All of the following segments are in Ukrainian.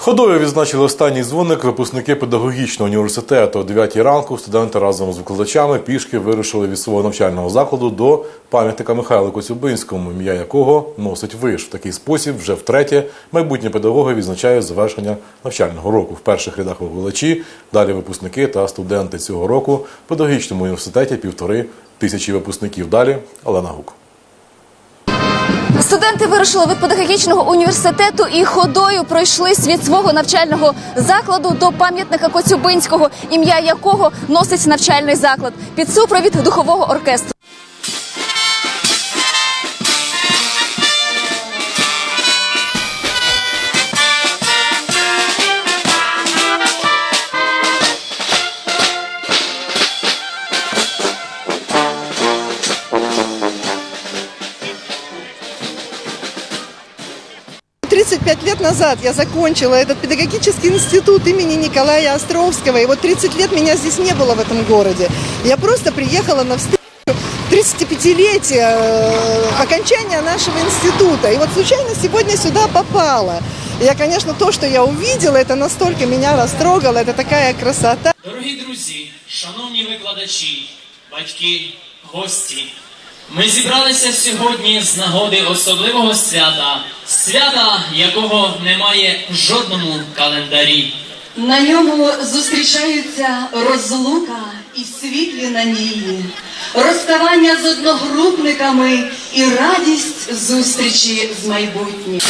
Ходою відзначили останній дзвоник випускники педагогічного університету. О 9 ранку студенти разом з викладачами пішки вирушили від свого навчального закладу до пам'ятника Михайлу Коцюбинському, ім'я якого носить виш. В такий спосіб вже втретє майбутні педагоги відзначають завершення навчального року. В перших рядах викладачі, далі випускники та студенти цього року в педагогічному університеті півтори тисячі випускників. Далі Олена Гук. Студенти вирушили від педагогічного університету і ходою пройшлись від свого навчального закладу до пам'ятника Коцюбинського, ім'я якого носить навчальний заклад під супровід духового оркестру. — 35 лет назад я закончила этот педагогический институт имени Николая Островского. И вот 30 лет меня здесь не было в этом городе. Я просто приехала на встречу 35-летия э, окончания нашего института. И вот случайно сегодня сюда попала. И Я, конечно, то, что я увидела, это настолько меня растрогало. Это такая красота. Дорогі друзі, шановні викладачі, батьки, гості, ми зібралися сьогодні з нагоди особливого свята, свята, якого немає в жодному календарі. На ньому зустрічаються розлука і світлі надії, розставання з одногрупниками і радість зустрічі з майбутнім.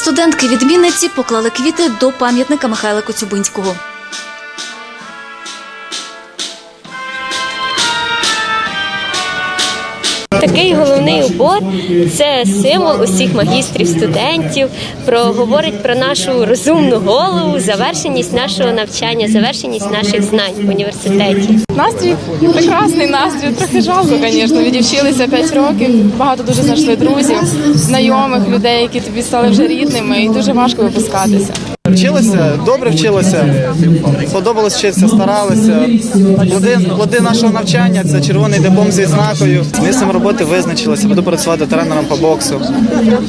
Студентки-відмінниці поклали квіти до пам'ятника Михайла Коцюбинського. Такий головний убор це символ усіх магістрів, студентів, про говорить про нашу розумну голову, завершеність нашого навчання, завершеність наших знань в університеті. Настрій прекрасний настрій. Трохи жалко, звісно. Відівчилися 5 років. Багато дуже знайшли друзів, знайомих людей, які тобі стали вже рідними, і дуже важко випускатися. Вчилися, добре вчилися, подобалось вчитися, старалися. Плоди, плоди нашого навчання це червоний диплом з відзнакою. З місцем роботи визначилися, буду працювати тренером по боксу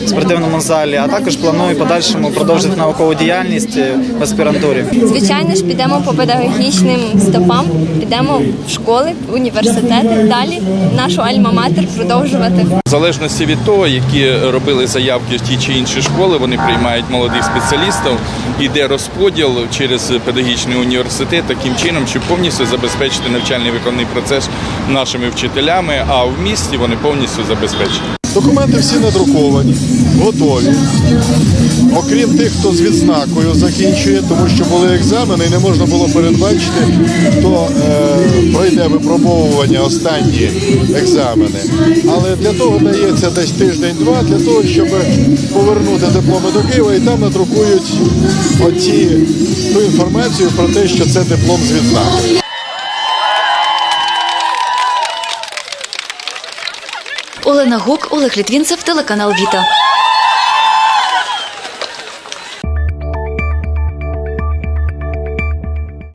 в спортивному залі, а також планую подальшому продовжити наукову діяльність в аспірантурі. Звичайно ж, підемо по педагогічним стопам, підемо в школи, в університети, далі нашу альма-матер продовжувати. В залежності від того, які робили заявки в ті чи інші школи, вони приймають молодих спеціалістів. Іде розподіл через педагогічний університет таким чином, щоб повністю забезпечити навчальний виконний процес нашими вчителями, а в місті вони повністю забезпечені. Документи всі надруковані, готові. Окрім тих, хто з відзнакою закінчує, тому що були екзамени і не можна було передбачити, хто е, пройде випробовування останні екзамени. Але для того дається десь тиждень-два для того, щоб повернути дипломи до Києва і там надрукують оці ту інформацію про те, що це диплом з відзнакою. Олена Гук, Олег Літвінцев, телеканал Віта.